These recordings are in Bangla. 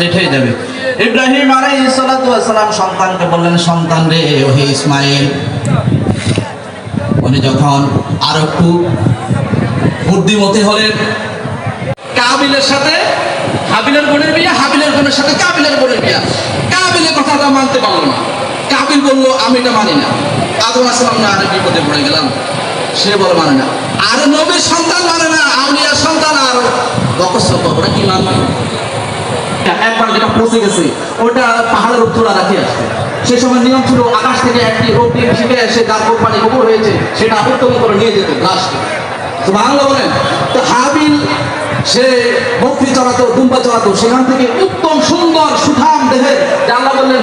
লেট হয়ে যাবে। ইব্রাহিম আলাইহিস সালাতু ওয়াস সালাম সন্তানকে বললেন, সন্তান রে, ওহে ইসমাইল। উনি যখন আর একটু বুদ্ধিমতী হলেন, কাবিলের সাথে হাবিলের বোনের বিয়ে, হাবিলের বোনের সাথে কাবিলের বোনের বিয়ে। কাবিলের কথাটা মানতে পারল না। কাবিল বলল, আমি এটা মানি না। আদম আসলাম না আরে বিপদে পড়ে গেলাম। সে বলে মানে না। আর নবীর সন্তান মানে না, আউলিয়ার সন্তান আর বকস্ত কি মানবে? পৌঁছে গেছে। ওটা পাহাড়ের উত্তরা রাখি আসছে সে সময় নিয়ম ছিল, আকাশ থেকে একটি অগ্নি শিখে এসে যার কোম্পানি কবর হয়েছে, সেটা আবর্তন করে নিয়ে যেত লাশকে তো বাংলা বলেন, তো হাবিল, সে বকরি চড়াতো দুম্বা চড়াতো সেখান থেকে উত্তম সুন্দর সুঠাম দেহে আল্লাহ বললেন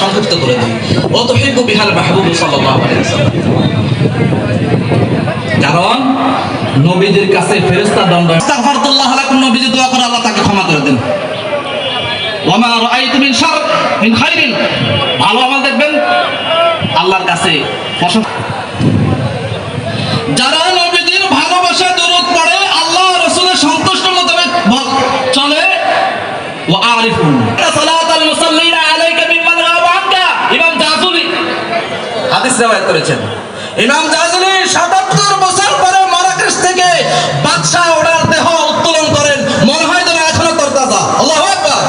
সংক্ষিপ্ত করে দিই। ও তো বিহাল মাহবুব কারণ, নবীদের কাছে ফেরেশতা দণ্ড আস্তাগফিরুল্লাহ লাকুম নবীজি, দোয়া করে আল্লাহ তাকে ক্ষমা করে দেন। ওয়ামা রাআইতু মিন শার মিন খাইরিন। ভালো আমল দেখবেন, আল্লাহর কাছে প্রশংসা যারা নবীদের ভালোবাসা দরুদ পড়ে আল্লাহ রাসূলের সন্তুষ্ট মোতাবেক ব- চলে ওয়া আরিফুন সালাতাল মুসাল্লিনা আলাইকা মিম্মান গাবা আনকা ইমাম জাজুলি হাদিস রিওয়ায়াত করেছেন। ইমাম জাজুলি 77 বছর পরে মারাকেশ থেকে বাদশা ওনার দেহ উত্তোলন করেন। মনে হয় যেন এখনও তরতাজা আল্লাহু আকবার।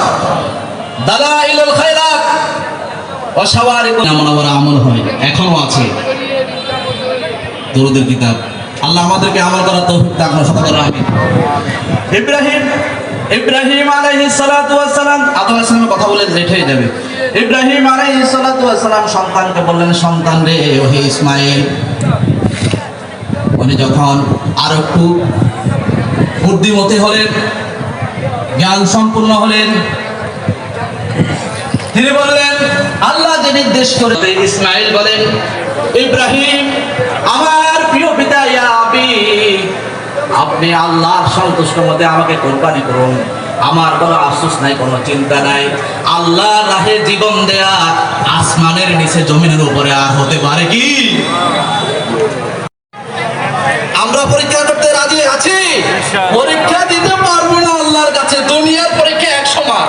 দালাইলুল খায়রাত। অসাওয়ারিক নামনাবার আমল হয়, এখনও আছে। দরুদের কিতাব। আল্লাহ আমাদেরকে আমল করার তৌফিক দান করে ইব্রাহিম ইব্রাহিম আলাইহিস সালাতু ওয়াস সালাম। আদম আলাইহিস সালামের কথা বলে লেট হয়ে যাবে। ইব্রাহিম আলাইহিস সালাতু ওয়াস সালাম সন্তানকে বললেন, সন্তান রে, ওহে ইসমাইল উনি যখন আর একটু বুদ্ধিমতী হলেন জ্ঞান সম্পূর্ণ হলেন, তিনি বললেন, আল্লাহ যে নির্দেশ করে ইসমাইল বলেন, ইব্রাহিম, আমার প্রিয় পিতা ইয়া আপনি আল্লাহর সন্তুষ্ট মতে আমাকে কোরবানি করুন। আমার কোনো আফসোস নাই কোনো চিন্তা নাই। আল্লাহ রাহে জীবন দেয়া আসমানের নিচে জমিনের উপরে আর হতে পারে কি? আমরা পরীক্ষা করতে রাজি আছি? পরীক্ষা দিতে পারব না আল্লাহর কাছে দুনিয়ার পরীক্ষা এক সমান।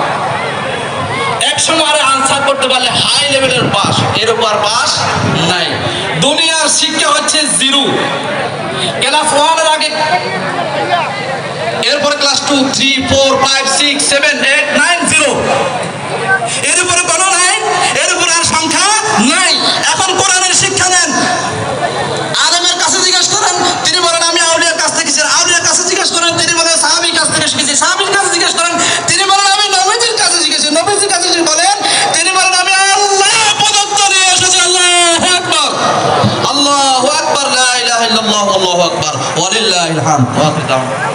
একশো মারে আনসার করতে পারলে হাই লেভেলের পাস এর উপর পাস নাই। দুনিয়ার শিক্ষা হচ্ছে জিরো ক্লাস ওয়ানের আগে two three four five six seven eight nine zero এর উপরে কোনো নাই, এর উপরে আর সংখ্যা নাই। এখন কোরআনের শিক্ষা নেন। আদমের কাছে জিজ্ঞেস করেন, তিনি বলেন, আমি আউলিয়ার কাছ থেকে আউলিয়ার কাছে জিজ্ঞেস করেন, তিনি বলেন, সাহাবীর কাছ থেকে শিখেছি সাহাবীর কাছে জিজ্ঞেস করেন, তিনি বলেন, আমি নবীজির কাছে শিখেছি নবীজির কাছে বলেন তিনি বলেন, আমি আল্লাহ প্রদত্ত নিয়ে এসেছি। আল্লাহু আকবার। আল্লাহু আকবার, লা ইলাহা ইল্লাল্লাহু, আল্লাহু আকবার। ওয়ালিল্লাহিল হামদ।